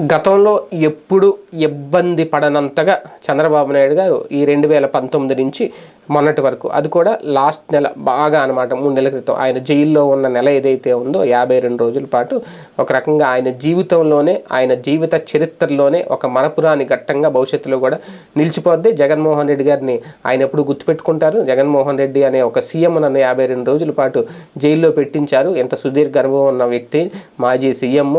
గతంలో ఎప్పుడు ఇబ్బంది పడనంతగా చంద్రబాబు నాయుడు గారు ఈ రెండు వేల పంతొమ్మిది నుంచి మొన్నటి వరకు. అది కూడా లాస్ట్ నెల బాగా అనమాట మూడు నెలల క్రితం. ఆయన జైల్లో ఉన్న నెల ఏదైతే ఉందో యాభై రెండు రోజుల పాటు ఒక రకంగా ఆయన జీవితంలోనే ఆయన జీవిత చరిత్రలోనే ఒక మరపురాని ఘట్టంగా భవిష్యత్తులో కూడా నిలిచిపోద్ది. జగన్మోహన్ రెడ్డి గారిని ఆయన ఎప్పుడు గుర్తుపెట్టుకుంటారు? జగన్మోహన్ రెడ్డి అనే ఒక సీఎం నన్ను యాభై రెండు రోజుల పాటు జైల్లో పెట్టించారు. ఎంత సుదీర్ఘ అనుభవం ఉన్న వ్యక్తి మాజీ సీఎం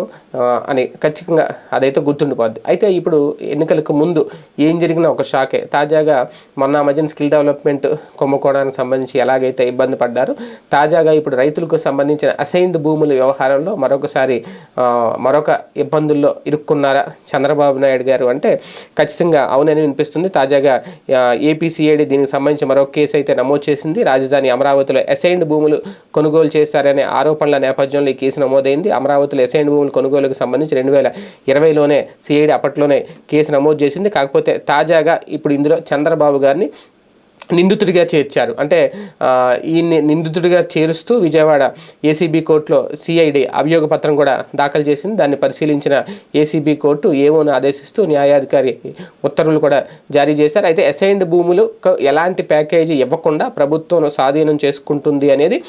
అని ఖచ్చితంగా అదైతే గుర్తుండిపోద్ది. అయితే ఇప్పుడు ఎన్నికలకు ముందు ఏం జరిగినా ఒక షాకే. తాజాగా మొన్న మధ్యన స్కిల్ డెవలప్మెంట్ కుంభకోణానికి సంబంధించి ఎలాగైతే ఇబ్బంది పడ్డారు తాజాగా ఇప్పుడు రైతులకు సంబంధించిన అసైన్డ్ భూముల వ్యవహారంలో మరొకసారి మరొక ఇబ్బందుల్లో ఇరుక్కున్నారా చంద్రబాబు నాయుడు గారు? అంటే ఖచ్చితంగా అవునని వినిపిస్తుంది. తాజాగా ఏపీసీఐడి దీనికి సంబంధించి మరొక కేసు అయితే నమోదు చేసింది. రాజధాని అమరావతిలో అసైన్డ్ భూములు కొనుగోలు చేశారనే ఆరోపణల నేపథ్యంలో ఈ కేసు నమోదైంది. అమరావతిలో అసైన్డ్ భూములు కొనుగోలుకు సంబంధించి రెండు వేల ఇరవైలోనే సిఐడి అప్పట్లోనే కేసు నమోదు చేసింది. కాకపోతే తాజాగా ఇప్పుడు ఇందులో చంద్రబాబు గారిని నిందితుడిగా చేర్చారు. అంటే ఈయన్ని నిందితుడిగా చేరుస్తూ విజయవాడ ఏసీబీ కోర్టులో సిఐడి అభియోగ పత్రం కూడా దాఖలు చేసింది. దాన్ని పరిశీలించిన ఏసీబీ కోర్టు ఏమోని ఆదేశిస్తూ న్యాయాధికారి ఉత్తర్వులు కూడా జారీ చేశారు. అయితే అసైన్డ్ భూములు ఎలాంటి ప్యాకేజీ ఇవ్వకుండా ప్రభుత్వం స్వాధీనం చేసుకుంటుంది అనేది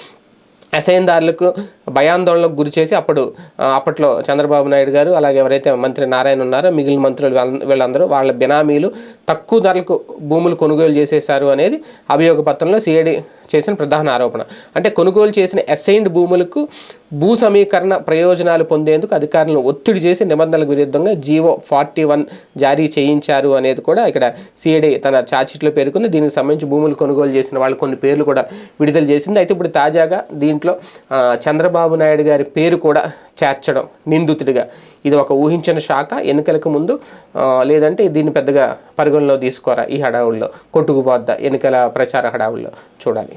అసైన్దారులకు భయాందోళనకు గురి చేసి అప్పుడు అప్పట్లో చంద్రబాబు నాయుడు గారు అలాగే ఎవరైతే మంత్రి నారాయణ ఉన్నారో మిగిలిన మంత్రులు వీళ్ళందరూ వాళ్ళ బినామీలు తక్కువ ధరలకు భూములు కొనుగోలు చేసేశారు అనేది అభియోగ పత్రంలో సిఐడి చేసిన ప్రధాన ఆరోపణ. అంటే కొనుగోలు చేసిన అసైన్డ్ భూములకు భూ సమీకరణ ప్రయోజనాలు పొందేందుకు అధికారులను ఒత్తిడి చేసి నిబంధనలకు విరుద్ధంగా జీవో ఫార్టీ వన్ జారీ చేయించారు అనేది కూడా ఇక్కడ సిఐడి తన ఛార్జ్షీట్లో పేర్కొంది. దీనికి సంబంధించి భూములు కొనుగోలు చేసిన వాళ్ళు కొన్ని పేర్లు కూడా విడుదల చేసింది. అయితే ఇప్పుడు తాజాగా దీంట్లో చంద్రబాబు నాయుడు గారి పేరు కూడా చేర్చడం నిందితుడిగా. ఇది ఒక ఊహించిన శాఖ ఎన్నికలకు ముందు లేదంటే దీన్ని పెద్దగా పరిగణలో తీసుకోరా ఈ హడావుల్లో కొట్టుకుపోద్దా ఎన్నికల ప్రచార హడావుల్లో? చూడాలి.